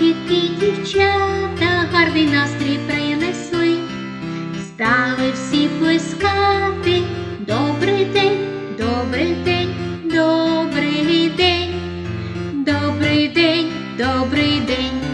хлопчики, дівчата, гарний настрій принесли, стали всі плескати, добрий день, добрий день, добрий день, добрий день, добрий день.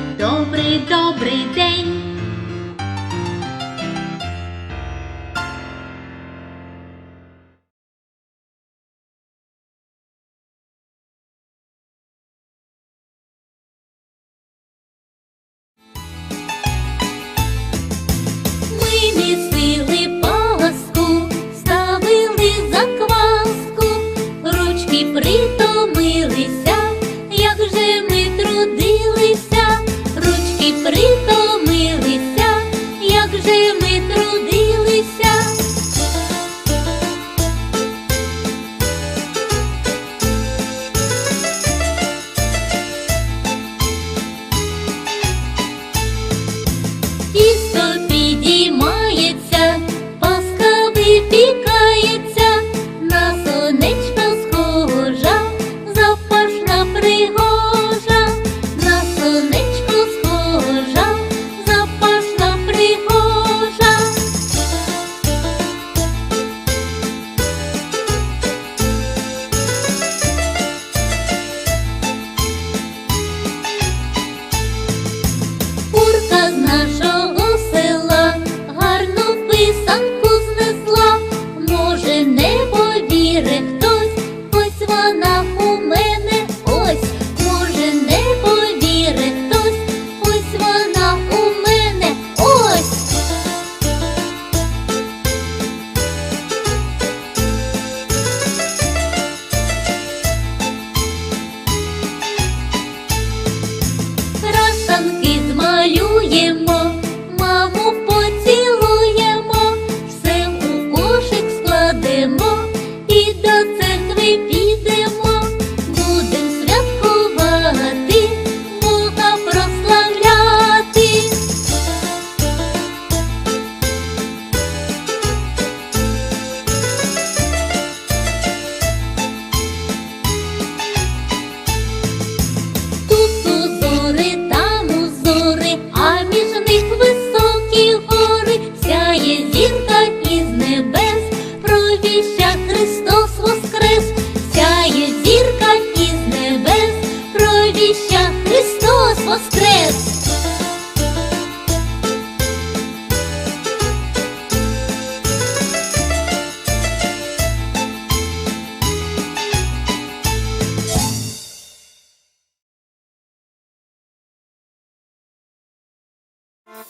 murid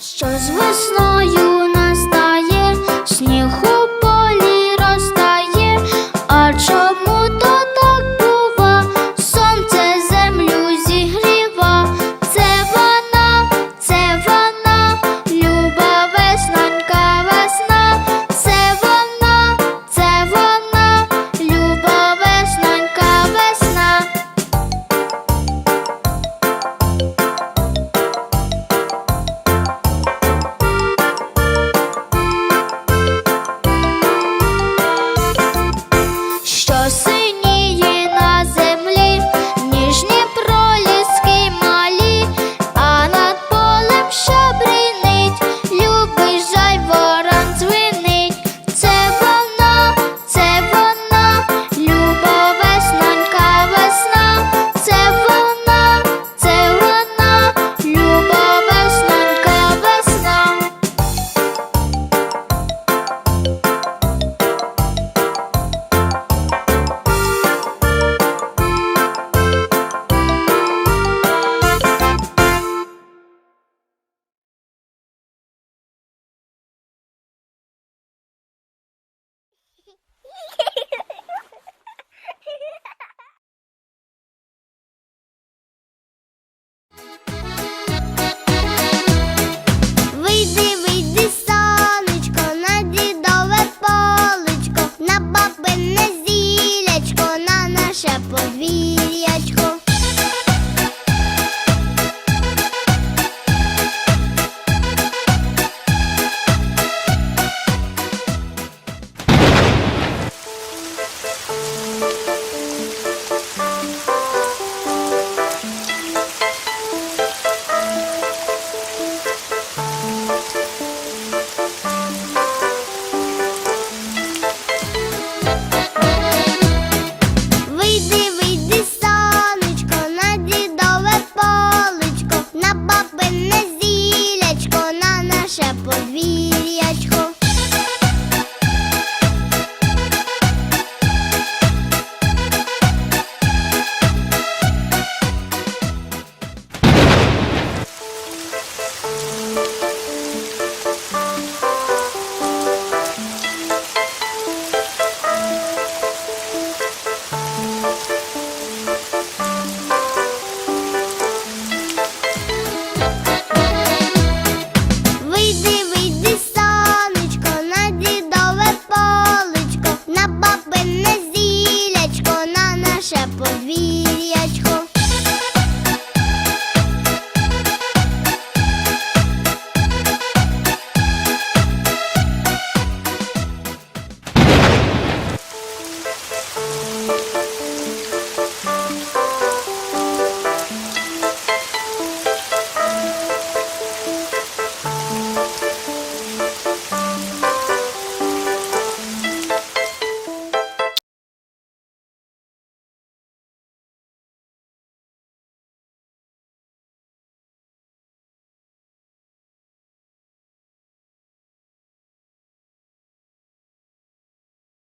Що з весною настає снігу.